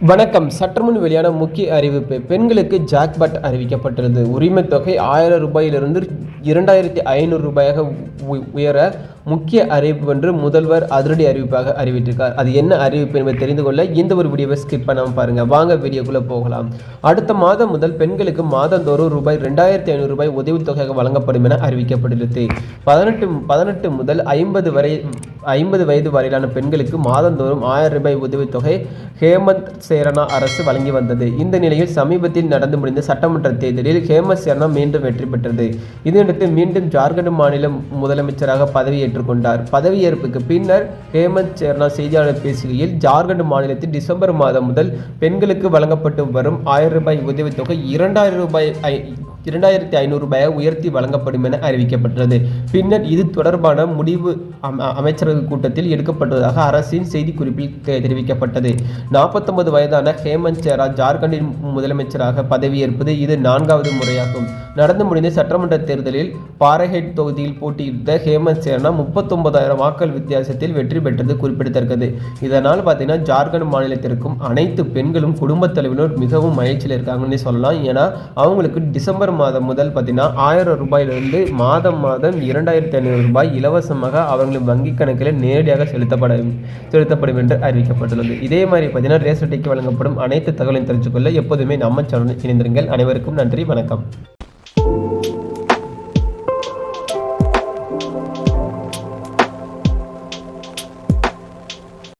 வணக்கம். சற்றுமுன் வெளியான முக்கிய அறிவிப்பு. பெண்களுக்கு ஜாக்பாட் அறிவிக்கப்பட்டுள்ளது. உரிமை தொகை ஆயிரம் ரூபாயிலிருந்து இரண்டாயிரத்தி ஐநூறு ரூபாயாக உயர முக்கிய அறிவிப்பு என்று முதல்வர் அதிரடி அறிவிப்பாக அறிவித்திருக்கார். அது என்ன அறிவிப்பு என்பதை தெரிந்து கொள்ள இந்த ஒரு வீடியோவை ஸ்கிப் பண்ணாமல் பாருங்க. வாங்க வீடியோக்குள்ள போகலாம். அடுத்த மாதம் முதல் பெண்களுக்கு மாதந்தோறும் ரூபாய் ரெண்டாயிரத்தி ஐநூறு ரூபாய் உதவித்தொகையாக வழங்கப்படும் என அறிவிக்கப்பட்டுள்ளது பதினெட்டு பதினெட்டு முதல் ஐம்பது வரை ஐம்பது வயது வரையிலான பெண்களுக்கு மாதந்தோறும் ஆயிரம் ரூபாய் உதவித்தொகை ஹேமந்த் சேரணா அரசு வழங்கி வந்தது. இந்த நிலையில் சமீபத்தில் நடந்து முடிந்த சட்டமன்ற தேர்தலில் ஹேமந்த் சேரணா மீண்டும் வெற்றி பெற்றது. இதனடுத்து மீண்டும் ஜார்க்கண்ட் மாநில முதலமைச்சராக பதவியேற்றுக் கொண்டார் பதவியேற்புக்கு பின்னர் ஹேமந்த் சேர்னா செய்தியாளர் பேசுகையில் ஜார்க்கண்ட் மாநிலத்தில் டிசம்பர் மாதம் முதல் பெண்களுக்கு வழங்கப்பட்டு வரும் ஆயிரம் ரூபாய் உதவித்தொகை இரண்டாயிரம் ரூபாய் இரண்டாயிரத்தி ஐநூறு ரூபாயை உயர்த்தி வழங்கப்படும் என அறிவிக்கப்பட்டது. பின்னர் இது தொடர்பான முடிவு அம- அமைச்சரவை கூட்டத்தில் எடுக்கப்பட்டதாக அரசின் செய்திக்குறிப்பில் தெரிவிக்கப்பட்டது. நாற்பத்தொன்பது வயதான ஹேமந்த் சேரா ஜார்க்கண்டின் முதலமைச்சராக பதவியேற்பது இது நான்காவது முறையாகும். நடந்து முடிந்த சட்டமன்ற தேர்தலில் பாரஹெட் தொகுதியில் போட்டியிட்ட ஹேமந்த் சேரனா முப்பத்தொன்பதாயிரம் வாக்கள் வித்தியாசத்தில் வெற்றி பெற்றது குறிப்பிடத்தக்கது. இதனால் பார்த்தீங்கன்னா ஜார்க்கண்ட் மாநிலத்திற்கும் அனைத்து பெண்களும் குடும்பத் தலைவினர் மிகவும் மகிழ்ச்சியில் இருக்காங்கன்னு சொல்லலாம். ஏன்னா அவங்களுக்கு டிசம்பர் மாதம் முதல் பார்த்தீங்கன்னா ஆயிரம் ரூபாயிலிருந்து மாதம் மாதம் இரண்டாயிரத்தி ஐநூறு ரூபாய் இலவசமாக அவர்களின் வங்கி கணக்கில் நேரடியாக செலுத்தப்படும் செலுத்தப்படும் என்று அறிவிக்கப்பட்டுள்ளது. இதே மாதிரி பார்த்தீங்கன்னா ரேஷன் அட்டைக்கு வழங்கப்படும் அனைத்து தகவலையும் தெரிஞ்சுக்கொள்ள எப்போதுமே நம்ம சேனல் இணைந்திருங்கள். அனைவருக்கும் நன்றி வணக்கம்.